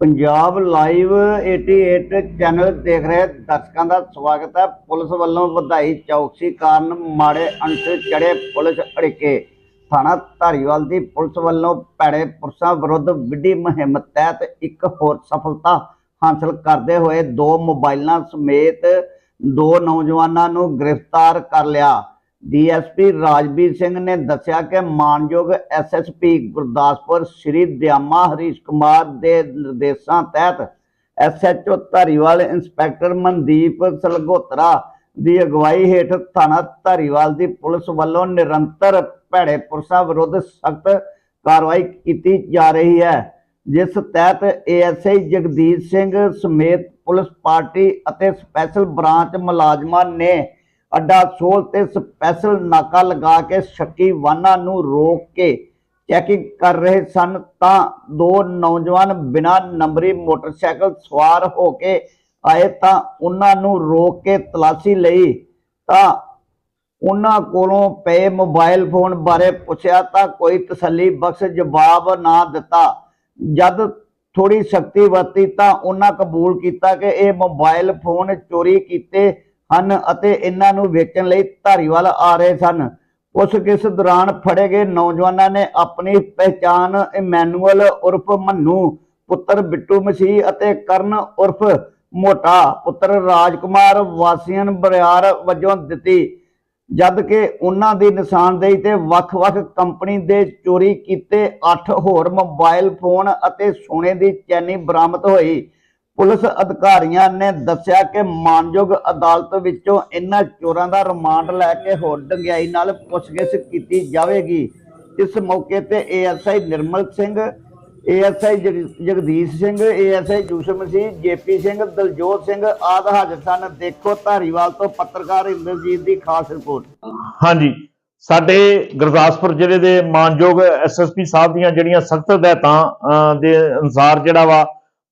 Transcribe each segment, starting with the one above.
Punjab live 88 channel ਦੇਖ ਰਹੇ ਦਰਸ਼ਕਾਂ ਦਾ ਸਵਾਗਤ ਹੈ। ਪੁਲਿਸ ਵੱਲੋਂ ਵਧਾਈ ਚੌਕਸੀ ਕਾਰਨ ਮਾੜੇ ਅੰਸ਼ ਚੜੇ ਪੁਲਿਸ ਅੜਿੱਕੇ। ਥਾਣਾ ਧਾਰੀਵਾਲ ਦੀ ਪੁਲਿਸ ਵੱਲੋਂ ਭੈੜੇ ਪੁਰਸ਼ਾਂ ਵਿਰੁੱਧ ਵਿੱਢੀ ਮੁਹਿੰਮ ਤਹਿਤ ਇੱਕ ਹੋਰ ਸਫਲਤਾ ਹਾਸਲ ਕਰਦੇ ਹੋਏ ਦੋ ਮੋਬਾਈਲਾਂ ਸਮੇਤ ਦੋ ਨੌਜਵਾਨਾਂ ਨੂੰ ਗ੍ਰਿਫਤਾਰ ਕਰ ਲਿਆ। ਡੀਐਸਪੀ ਰਾਜਵੀਰ ਸਿੰਘ ਨੇ ਦੱਸਿਆ ਕਿ ਮਾਨਯੋਗ ਐਸਐਸਪੀ ਗੁਰਦਾਸਪੁਰ ਸ਼੍ਰੀ ਦਿਆਮਾ ਹਰੀਸ਼ ਕੁਮਾਰ ਦੇ ਨਿਰਦੇਸ਼ਾਂ ਤਹਿਤ ਐਸਐਚਓ ਧਾਰੀਵਾਲ, ਇੰਸਪੈਕਟਰ ਮਨਦੀਪ ਸਲਗੋਤਰਾ ਦੀ ਅਗਵਾਈ ਹੇਠ ਥਾਣਾ ਧਾਰੀਵਾਲ ਦੀ ਪੁਲਿਸ ਵੱਲੋਂ ਨਿਰੰਤਰ ਭੈੜੇ ਪੁਰਸ਼ਾਂ ਵਿਰੁੱਧ ਸਖਤ ਕਾਰਵਾਈ ਕੀਤੀ ਜਾ ਰਹੀ ਹੈ, ਜਿਸ ਤਹਿਤ ਏਐਸਆਈ ਜਗਦੀਸ਼ ਸਿੰਘ ਸਮੇਤ ਪੁਲਿਸ ਪਾਰਟੀ ਅਤੇ ਸਪੈਸ਼ਲ ਬ੍ਰਾਂਚ ਮੁਲਾਜ਼ਮਾਂ ਨੇ ਅੱਡਾ ਸੋਲ ਤੇ ਸਪੈਸ਼ਲ ਨਾਕਾ ਲਗਾ ਕੇ ਸ਼ੱਕੀ ਵਾਹਨਾਂ ਨੂੰ ਰੋਕ ਕੇ ਚੈਕਿੰਗ ਕਰ ਰਹੇ ਸਨ, ਤਾਂ ਦੋ ਨੌਜਵਾਨ ਬਿਨਾਂ ਨੰਬਰੀ ਮੋਟਰਸਾਈਕਲ ਸਵਾਰ ਹੋ ਕੇ ਆਏ, ਤਾਂ ਉਹਨਾਂ ਨੂੰ ਰੋਕ ਕੇ ਤਲਾਸ਼ੀ ਲਈ। ਤਾਂ ਉਹਨਾਂ ਕੋਲੋਂ ਪਏ ਮੋਬਾਈਲ ਫੋਨ ਬਾਰੇ ਪੁੱਛਿਆ, ਤਾਂ ਕੋਈ ਤਸੱਲੀ ਬਖਸ਼ ਜਵਾਬ ਨਾ ਦਿੱਤਾ। ਜਦ ਥੋੜੀ ਸ਼ਕਤੀ ਵਰਤੀ, ਤਾਂ ਉਹਨਾਂ ਕਬੂਲ ਕੀਤਾ ਕਿ ਇਹ ਮੋਬਾਈਲ ਫੋਨ ਚੋਰੀ ਕੀਤੇ ਹਨ ਅਤੇ ਇਹਨਾਂ ਨੂੰ ਵੇਚਣ ਲਈ ਧਾਰੀਵਾਲ ਆ ਰਹੇ ਸਨ। ਉਸ ਕਿਸ ਦੌਰਾਨ ਫੜੇ ਗਏ ਨੌਜਵਾਨਾਂ ਨੇ ਆਪਣੀ ਪਹਿਚਾਣ ਇਮੈਨੂਅਲ ਉਰਫ ਮੰਨੂ, ਪੁੱਤਰ ਬਿੱਟੂ ਮਸੀਹ ਅਤੇ ਕਰਨ ਉਰਫ ਮੋਟਾ, ਪੁੱਤਰ ਰਾਜਕੁਮਾਰ ਵਾਸੀਆਂ ਬਰਿਆਰ ਵਜੋਂ ਦਿੱਤੀ। ਜਦ ਕਿ ਉਹਨਾਂ ਦੀ ਨਿਸ਼ਾਨਦੇਹੀ ਤੇ ਵੱਖ-ਵੱਖ ਕੰਪਨੀ ਦੇ ਚੋਰੀ ਕੀਤੇ 8 ਹੋਰ ਮੋਬਾਈਲ ਫੋਨ ਅਤੇ ਸੋਨੇ ਦੀ ਚੈਨੀ ਬਰਾਮਦ ਹੋਈ। ਪੁਲਿਸ ਅਧਿਕਾਰੀਆਂ ਨੇ ਦੱਸਿਆ ਕਿ ਮਾਨਯੋਗ ਅਦਾਲਤ ਵਿੱਚੋਂ ਇਹਨਾਂ ਚੋਰਾਂ ਦਾ ਰਿਮਾਂਡ ਲੈ ਕੇ ਹੋਰ ਡੰਗਿਆਈ ਨਾਲ ਪੁੱਛਗਿੱਛ ਕੀਤੀ ਜਾਵੇਗੀ। ਇਸ ਮੌਕੇ ਤੇ ASI Nirmal Singh, ASI Jagdish Singh, ASI Yusuf Masih JP Singh, Daljot Singh ਆਦਿ ਹਾਜ਼ਰ ਸਨ। ਦੇਖੋ ਧਾਰੀਵਾਲ ਤੋਂ ਪੱਤਰਕਾਰ ਇੰਦਰਜੀਤ ਦੀ ਖਾਸ ਰਿਪੋਰਟ। ਹਾਂਜੀ, ਸਾਡੇ ਗੁਰਦਾਸਪੁਰ ਜ਼ਿਲ੍ਹੇ ਦੇ ਮਾਨਯੋਗ ਐਸਐਸਪੀ ਸਾਹਿਬ ਦੀਆਂ ਜਿਹੜੀਆਂ ਸਖਤ ਹਦਾਇਤਾਂ ਦੇ ਅਨੁਸਾਰ ਜਿਹੜਾ ਵਾ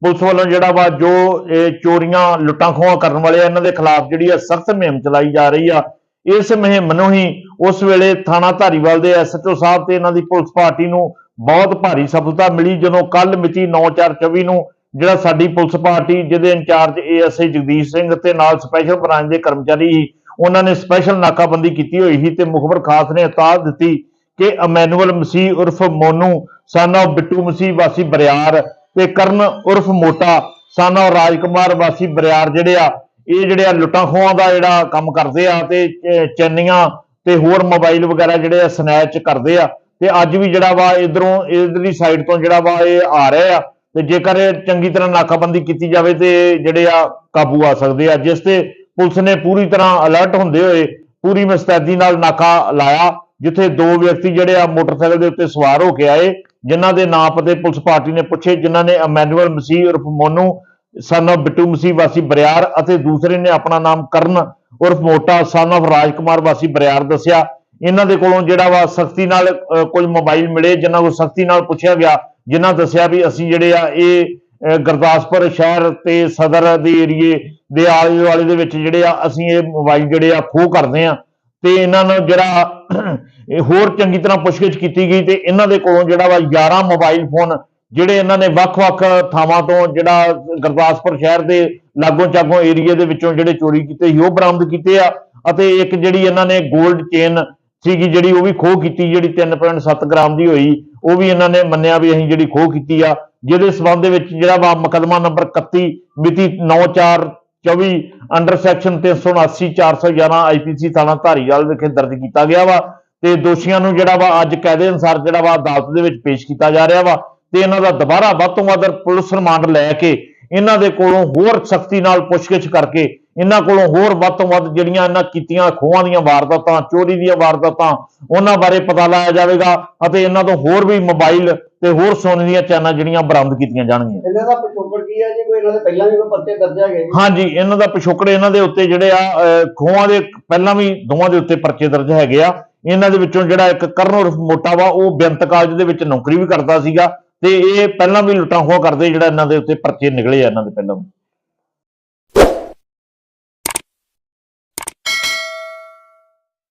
ਪੁਲਿਸ ਵੱਲੋਂ ਜਿਹੜਾ ਵਾ ਜੋ ਇਹ ਚੋਰੀਆਂ, ਲੁੱਟਾਂ ਖੋਹਾਂ ਕਰਨ ਵਾਲੇ ਆ, ਇਹਨਾਂ ਦੇ ਖਿਲਾਫ ਜਿਹੜੀ ਆ ਸਖਤ ਮੁਹਿੰਮ ਚਲਾਈ ਜਾ ਰਹੀ ਆ। ਇਸ ਮੁਹਿੰਮ ਨੂੰ ਹੀ ਉਸ ਵੇਲੇ ਥਾਣਾ ਧਾਰੀਵਾਲ ਦੇ ਐਸਐਚਓ ਸਾਹਿਬ ਤੇ ਇਹਨਾਂ ਦੀ ਪੁਲਿਸ ਪਾਰਟੀ ਨੂੰ ਬਹੁਤ ਭਾਰੀ ਸਫਲਤਾ ਮਿਲੀ, ਜਦੋਂ ਕੱਲ ਮਿਤੀ 9/4/24 ਨੂੰ ਜਿਹੜਾ ਸਾਡੀ ਪੁਲਿਸ ਪਾਰਟੀ ਜਿਹਦੇ ਇੰਚਾਰਜ ਏਐਸਆਈ ਜਗਦੀਸ਼ ਸਿੰਘ ਤੇ ਨਾਲ ਸਪੈਸ਼ਲ ਬ੍ਰਾਂਚ ਦੇ ਕਰਮਚਾਰੀ ਸੀ, ਉਹਨਾਂ ਨੇ ਸਪੈਸ਼ਲ ਨਾਕਾਬੰਦੀ ਕੀਤੀ ਹੋਈ ਸੀ ਤੇ ਮੁਖਬਰ ਖਾਸ ਨੇ ਇਤਾਦ ਦਿੱਤੀ ਕਿ ਅਮੈਨੂਅਲ ਮਸੀਹ ਉਰਫ ਮੋਨੂ ਸਨ ਸਾਨਾ ਬਿੱਟੂ ਮਸੀਹ ਵਾਸੀ ਬਰਿਆਰ ਤੇ ਕਰਨ ਉਰਫ ਮੋਟਾ, ਸਨ ਸਾਨਾ ਰਾਜਕੁਮਾਰ ਵਾਸੀ ਬਰਿਆਰ ਜਿਹੜੇ ਆ, ਇਹ ਜਿਹੜੇ ਆ ਲੁੱਟਾਂ ਖੋਹਾਂ ਦਾ ਜਿਹੜਾ ਕੰਮ ਕਰਦੇ ਆ ਤੇ ਚੈਨੀਆਂ ਤੇ ਹੋਰ ਮੋਬਾਈਲ ਵਗੈਰਾ ਜਿਹੜੇ ਆ ਸਨੈਚ ਕਰਦੇ ਆ, ਤੇ ਅੱਜ ਵੀ ਜਿਹੜਾ ਵਾ ਇਧਰੋਂ, ਇਧਰਲੀ ਸਾਈਡ ਤੋਂ ਜਿਹੜਾ ਵਾ ਇਹ ਆ ਰਹੇ ਆ, ਤੇ ਜੇਕਰ ਇਹ ਚੰਗੀ ਤਰ੍ਹਾਂ ਨਾਕਾਬੰਦੀ ਕੀਤੀ ਜਾਵੇ ਤੇ ਇਹ ਜਿਹੜੇ ਆ ਕਾਬੂ ਆ ਸਕਦੇ ਆ, ਜਿਸ ਤੇ ਪੁਲਿਸ ਨੇ ਪੂਰੀ ਤਰ੍ਹਾਂ ਅਲਰਟ ਹੁੰਦੇ ਹੋਏ ਪੂਰੀ ਮਸਤੈਦੀ ਨਾਲ ਨਾਕਾ ਲਾਇਆ, ਜਿੱਥੇ ਦੋ ਵਿਅਕਤੀ ਜਿਹੜੇ ਆ ਮੋਟਰਸਾਈਕਲ ਦੇ ਉੱਤੇ ਸਵਾਰ ਹੋ ਕੇ ਆਏ ਜਿਨ੍ਹਾਂ ਦੇ ਨਾਂ ਪਤੇ ਪੁਲਿਸ ਪਾਰਟੀ ਨੇ ਪੁੱਛੇ ਜਿਨ੍ਹਾਂ ਨੇ ਅਮੈਨੂਅਲ ਮਸੀਹ ਉਰਫ ਮੋਨੂ ਸਨ of ਬਿੱਟੂ ਮਸੀਹ ਵਾਸੀ ਬਰਿਆਰ ਅਤੇ ਦੂਸਰੇ ਨੇ ਆਪਣਾ ਨਾਮ ਕਰਨ ਉਰਫ ਮੋਟਾ ਸਨ of ਰਾਜਕੁਮਾਰ ਵਾਸੀ ਬਰਿਆਰ ਦੱਸਿਆ। ਇਹਨਾਂ ਦੇ ਕੋਲੋਂ ਜਿਹੜਾ ਵਾ ਸਖਤੀ ਨਾਲ ਅਹ, ਕੁਝ ਮੋਬਾਈਲ ਮਿਲੇ ਜਿਨ੍ਹਾਂ ਕੋਲ ਸਖਤੀ ਨਾਲ ਪੁੱਛਿਆ ਗਿਆ ਜਿਨ੍ਹਾਂ ਦੱਸਿਆ ਵੀ ਅਸੀਂ ਜਿਹੜੇ ਆ ਇਹ ਗੁਰਦਾਸਪੁਰ ਸ਼ਹਿਰ ਤੇ ਸਦਰ ਦੇ ਏਰੀਏ ਦੇ ਆਲੇ ਦੁਆਲੇ ਦੇ ਵਿੱਚ ਜਿਹੜੇ ਆ ਅਸੀਂ ਇਹ ਮੋਬਾਈਲ ਜਿਹੜੇ ਆ ਖੋਹ ਕਰਦੇ ਆ ਤੇ ਇਹਨਾਂ ਨੂੰ ਜਿਹੜਾ ਹੋਰ ਚੰਗੀ ਤਰ੍ਹਾਂ ਪੁੱਛਗਿੱਛ ਕੀਤੀ ਗਈ ਤੇ ਇਹਨਾਂ ਦੇ ਕੋਲੋਂ ਜਿਹੜਾ ਵਾ 11 ਮੋਬਾਈਲ ਫੋਨ ਜਿਹੜੇ ਇਹਨਾਂ ਨੇ ਵੱਖ-ਵੱਖ ਥਾਵਾਂ ਤੋਂ ਜਿਹੜਾ ਗੁਰਦਾਸਪੁਰ ਸ਼ਹਿਰ ਦੇ ਲਾਗੋਂ ਚਾਗੋਂ ਏਰੀਏ ਦੇ ਵਿੱਚੋਂ ਜਿਹੜੇ ਚੋਰੀ ਕੀਤੇ ਸੀ, ਉਹ ਬਰਾਮਦ ਕੀਤੇ ਆ ਅਤੇ ਇੱਕ ਜਿਹੜੀ ਇਹਨਾਂ ਨੇ 골ਡ ਚੇਨ ਸੀਗੀ ਜਿਹੜੀ ਉਹ ਵੀ ਖੋਹ ਕੀਤੀ, ਜਿਹੜੀ 3.7 ਗ੍ਰਾਮ ਦੀ ਹੋਈ, ਉਹ ਵੀ ਇਹਨਾਂ ਨੇ ਮੰਨਿਆ ਵੀ ਅਸੀਂ ਜਿਹੜੀ ਖੋਹ ਕੀਤੀ ਆ, ਜਿਹਦੇ ਸਬੰਧ ਦੇ ਵਿੱਚ ਜਿਹੜਾ ਵਾ ਮੁਕੱਦਮਾ ਨੰਬਰ 31 ਮਿਤੀ 9424 ਅੰਡਰ ਸੈਕਸ਼ਨ 379 411 ਆਈਪੀਸੀ ਥਾਣਾ ਧਾਰੀਵਾਲ ਵਿਖੇ ਦਰਜ ਕੀਤਾ ਗਿਆ ਵਾ ਤੇ ਦੋਸ਼ੀਆਂ ਨੂੰ ਜਿਹੜਾ ਵਾ ਅੱਜ ਕਾਇਦੇ ਅਨੁਸਾਰ ਜਿਹੜਾ ਵਾ ਅਦਾਲਤ ਦੇ ਵਿੱਚ ਪੇਸ਼ ਕੀਤਾ ਜਾ ਰਿਹਾ ਵਾ ਤੇ ਇਹਨਾਂ ਦਾ ਦੁਬਾਰਾ ਵੱਧ ਤੋਂ ਵੱਧ ਪੁਲਿਸ ਰਿਮਾਂਡ ਲੈ ਕੇ ਇਹਨਾਂ ਦੇ ਕੋਲੋਂ ਹੋਰ ਸਖਤੀ ਨਾਲ ਪੁੱਛਗਿੱਛ ਕਰਕੇ ਇਹਨਾਂ ਕੋਲੋਂ ਹੋਰ ਵੱਧ ਤੋਂ ਵੱਧ ਜਿਹੜੀਆਂ ਇਹਨਾਂ ਕੀਤੀਆਂ ਖੋਹਾਂ ਦੀਆਂ ਵਾਰਦਾਤਾਂ ਚੋਰੀ ਦੀਆਂ ਵਾਰਦਾਤਾਂ ਉਹਨਾਂ ਬਾਰੇ ਪਤਾ ਲਾਇਆ ਜਾਵੇਗਾ ਅਤੇ ਇਹਨਾਂ ਤੋਂ ਹੋਰ ਵੀ ਮੋਬਾਈਲ ਤੇ ਹੋਰ ਸੋਨੇ ਦੀਆਂ ਚੈਨਾਂ ਜਿਹੜੀਆਂ ਬਰਾਮਦ ਕੀਤੀਆਂ ਜਾਣਗੀਆਂ। ਇਹਨਾਂ ਦਾ ਪਿਛੋਕੜ ਕੀ ਹੈ ਜੀ? ਕੋਈ ਇਹਨਾਂ ਦੇ ਪਹਿਲਾਂ ਵੀ ਕੋਈ ਪਰਚੇ ਦਰਜ ਹੈਗੇ ਜੀ? ਹਾਂਜੀ ਇਹਨਾਂ ਦਾ ਪਿਛੋਕੜ ਇਹਨਾਂ ਦੇ ਉੱਤੇ ਜਿਹੜੇ ਆ ਖੋਹਾਂ ਦੇ ਪਹਿਲਾਂ ਵੀ ਦੋਵਾਂ ਦੇ ਉੱਤੇ ਪਰਚੇ ਦਰਜ ਹੈਗੇ ਆ। ਇਹਨਾਂ ਦੇ ਵਿੱਚੋਂ ਜਿਹੜਾ ਇੱਕ ਕਰਨ ਮੋਟਾ ਵਾ ਉਹ ਬੇਅੰਤ ਕਾਲਜ ਦੇ ਵਿੱਚ ਨੌਕਰੀ ਵੀ ਕਰਦਾ ਸੀਗਾ ਤੇ ਇਹ ਪਹਿਲਾਂ ਵੀ ਲੁੱਟਾਂ ਖੋਹਾਂ ਕਰਦੇ ਜਿਹੜਾ ਇਹਨਾਂ ਦੇ ਉੱਤੇ ਪਰਚੇ ਨਿਕਲੇ ਆ ਇਹਨਾਂ ਦੇ ਪਹਿਲਾਂ